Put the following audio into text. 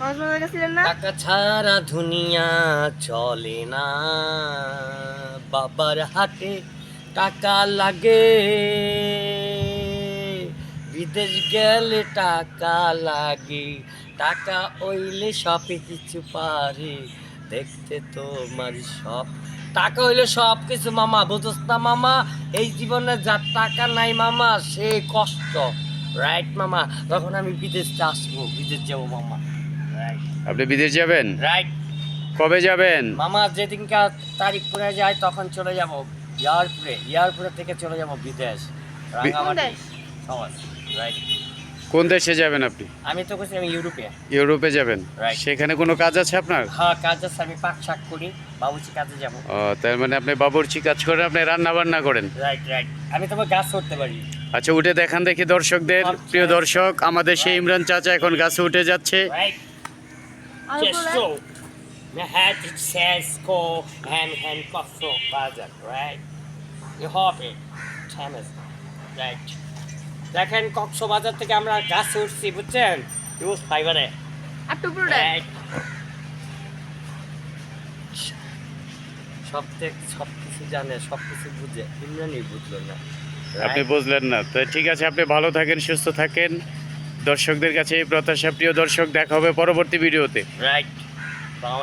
টাকা ছাড়া দুনিয়া চলে না। বাবার হাতে টাকা লাগে। বিদেশ গেলে টাকা লাগে। টাকা ওইলে সবে কিছু পারে। দেখতে তোমার সব। টাকা হইলে সব কিছু মামা, বুঝোস না মামা? এই জীবনে যার টাকা নাই মামা, সে কষ্ট। রাইট মামা? তখন আমি বিদেশ আসব, বিদেশ যাব, মামা। আপনি বিদেশ যাবেন? রাইট কবে যাবেন? মামা যেদিনকার তারিখ পড়ে যায় তখন চলে যাব ইয়ারপুরে ইয়ারপুরে থেকে চলে যাব বিদেশ। রাঙামাটি। রাইট কোন দেশে যাবেন আপনি? আমি তো বলছি আমি ইউরোপে ইউরোপে যাবেন. সেখানে কোনো কাজ আছে আপনার? হ্যাঁ কাজ আছে আমি পাক শাক করি বাবুচি কাজে যাব। ও, তার মানে আপনি বাবুর্চি কাজ করেন আপনি রান্না বান্না করেন? রাইট রাইট আমি তোমার গাছ করতে পারি। আচ্ছা উঠে দেখান দেখি দর্শকদের। প্রিয় দর্শক আমাদের সেই ইমরান চাচা এখন গাছে উঠে যাচ্ছে। Right Just so. Says go hand hand coffee bazar, right? You have it. Thomas. Right. দেখেন কক্সবাজার থেকে আমরা গাছে উঠছি বুঝছেন ইউজ ফাইবারে আর টুকরোটা রাইট সব থেকে সব কিছু জানে সব কিছু বুঝে ইমরানই বুঝলো না আপনি বুঝলেন না তো ঠিক আছে আপনি ভালো থাকেন সুস্থ থাকেন দর্শকদের কাছে এই প্রত্যাশা প্রিয় দর্শক দেখা হবে পরবর্তী ভিডিওতে। রাইট